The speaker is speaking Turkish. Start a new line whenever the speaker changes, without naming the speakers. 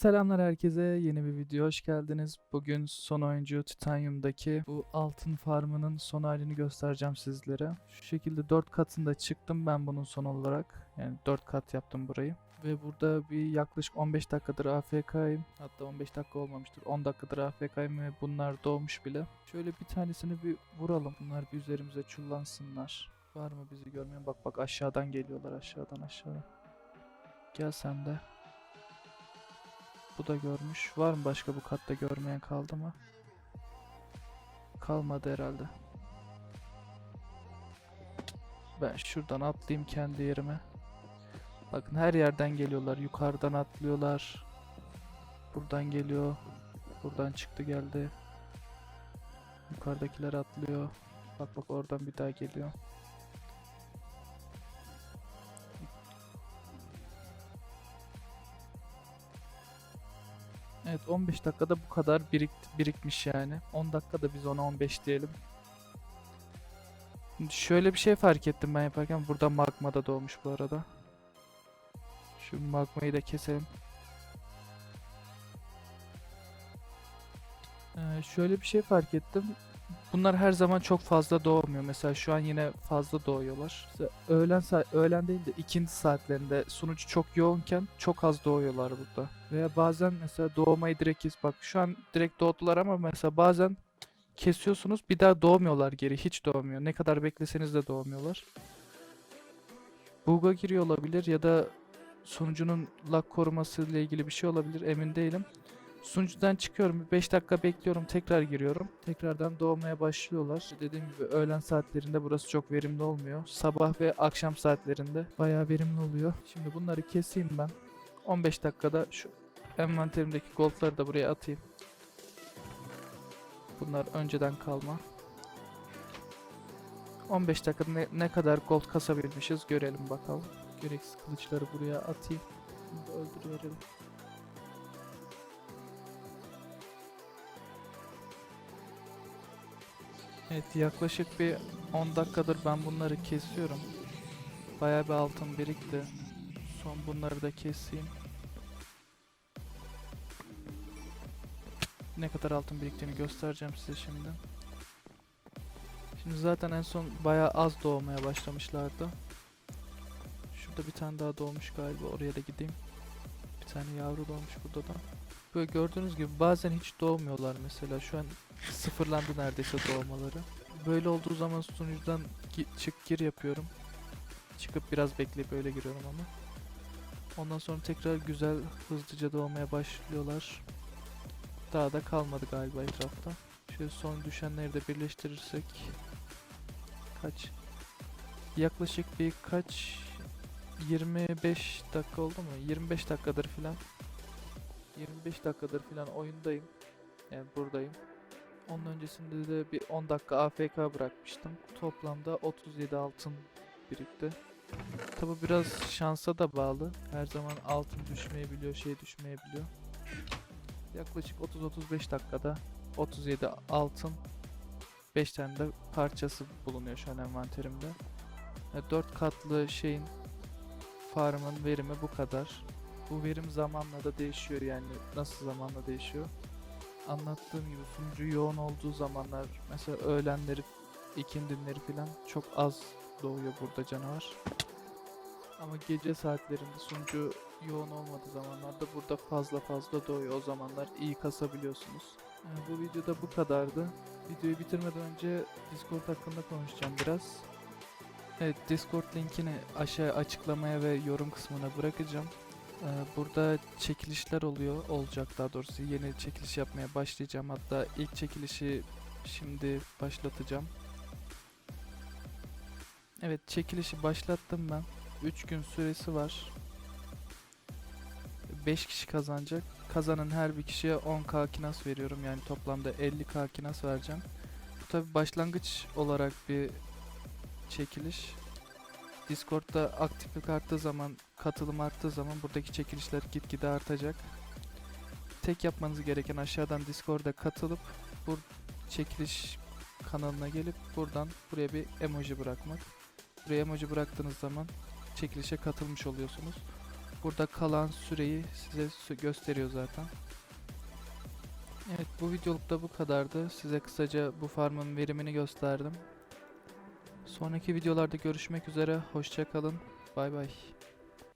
Selamlar herkese. Yeni bir video hoş geldiniz. Bugün son oyuncu Titanium'daki bu altın farmının son halini göstereceğim sizlere. Şu şekilde 4 katında çıktım ben bunun son olarak. Yani 4 kat yaptım burayı. Ve burada bir yaklaşık 15 dakikadır AFK'yim. Hatta 15 dakika olmamıştır. 10 dakikadır AFK'yim ve bunlar doğmuş bile. Şöyle bir tanesini bir vuralım. Bunlar bir üzerimize çullansınlar. Var mı bizi görmeyen? Bak bak aşağıdan geliyorlar aşağıdan aşağıdan. Gel sen de. Bu da görmüş. Var mı başka bu katta görmeyen kaldı mı? Kalmadı herhalde. Ben şuradan atlayayım kendi yerime. Bakın her yerden geliyorlar. Yukarıdan atlıyorlar. Buradan geliyor. Buradan çıktı geldi. Yukarıdakiler atlıyor. Bak bak oradan bir daha geliyor. Evet 15 dakikada bu kadar birik, birikmiş yani. 10 dakikada biz ona 15 diyelim. Şimdi şöyle bir şey fark ettim ben yaparken. Burada magma da doğmuş bu arada. Şu magmayı da keselim. Ee, şöyle bir şey fark ettim. Bunlar her zaman çok fazla doğmuyor. Mesela şu an yine fazla doğuyorlar. Mesela öğlen öğlen değil de ikindi saatlerinde sunucu çok yoğunken çok az doğuyorlar burada. Veya bazen mesela doğmayı direkt kes. Bak şu an direkt doğdular ama mesela bazen kesiyorsunuz bir daha doğmuyorlar geri. Hiç doğmuyor. Ne kadar bekleseniz de doğmuyorlar. Bug'a giriyor olabilir ya da sunucunun lag koruması ile ilgili bir şey olabilir emin değilim. Sunucudan çıkıyorum. 5 dakika bekliyorum. Tekrar giriyorum. Tekrardan doğmaya başlıyorlar. Dediğim gibi öğlen saatlerinde burası çok verimli olmuyor. Sabah ve akşam saatlerinde bayağı verimli oluyor. Şimdi bunları keseyim ben. 15 dakikada şu envanterimdeki goldları da buraya atayım. Bunlar önceden kalma. 15 dakikada ne, ne kadar gold kasabilmişiz görelim bakalım. Gereksiz kılıçları buraya atayım. Bunu da öldürüverelim. Evet yaklaşık bir 10 dakikadır ben bunları kesiyorum. Bayağı bir altın birikti. Son bunları da keseyim. Ne kadar altın biriktiğini göstereceğim size şimdi. Şimdi zaten en son bayağı az doğmaya başlamışlardı. Şurada bir tane daha doğmuş galiba oraya da gideyim. Bir tane yavru doğmuş burada da. Böyle gördüğünüz gibi bazen hiç doğmuyorlar mesela. Şu an sıfırlandı neredeyse doğmaları. Böyle olduğu zaman sunucudan gi- çık gir yapıyorum. Çıkıp biraz bekleyip öyle giriyorum ama. Ondan sonra tekrar güzel hızlıca doğmaya başlıyorlar. Daha da kalmadı galiba etrafta. Şöyle son düşenleri de birleştirirsek kaç? Yaklaşık bir kaç 25 dakika oldu mu? 25 dakikadır filan 25 dakikadır filan oyundayım. Yani buradayım. Onun öncesinde de bir 10 dakika AFK bırakmıştım. Toplamda 37 altın birikti. Tabi biraz şansa da bağlı. Her zaman altın düşmeyebiliyor, şey düşmeyebiliyor. Yaklaşık 30-35 dakikada 37 altın 5 tane de parçası bulunuyor şu an envanterimde. 4 katlı şeyin farmın verimi bu kadar. Bu verim zamanla da değişiyor yani nasıl zamanla değişiyor. Anlattığım gibi sunucu yoğun olduğu zamanlar mesela öğlenleri, ikindinleri falan çok az doğuyor burada canavar. Ama gece saatlerinde sunucu yoğun olmadığı zamanlarda burada fazla fazla doğuyor. O zamanlar iyi kasabiliyorsunuz. Yani bu videoda bu kadardı. Videoyu bitirmeden önce Discord hakkında konuşacağım biraz. Evet Discord linkini aşağı açıklamaya ve yorum kısmına bırakacağım. Ee, Burada çekilişler oluyor, olacak daha doğrusu yeni çekiliş yapmaya başlayacağım. Hatta ilk çekilişi şimdi başlatacağım. Evet çekilişi başlattım ben. 3 gün süresi var. 5 kişi kazanacak. Kazanan her bir kişiye 10k kinas veriyorum. Yani toplamda 50k kinas vereceğim. Bu tabi başlangıç olarak bir çekiliş. Discord'da aktiflik arttığı zaman, katılım arttığı zaman buradaki çekilişler gitgide artacak. Tek yapmanız gereken aşağıdan Discord'a katılıp bu çekiliş kanalına gelip buradan buraya bir emoji bırakmak. Buraya emoji bıraktığınız zaman çekilişe katılmış oluyorsunuz. Burada kalan süreyi size gösteriyor zaten. Evet bu videoluk da bu kadardı. Size kısaca bu farmın verimini gösterdim. Sonraki videolarda görüşmek üzere. Hoşça kalın. Bay bay.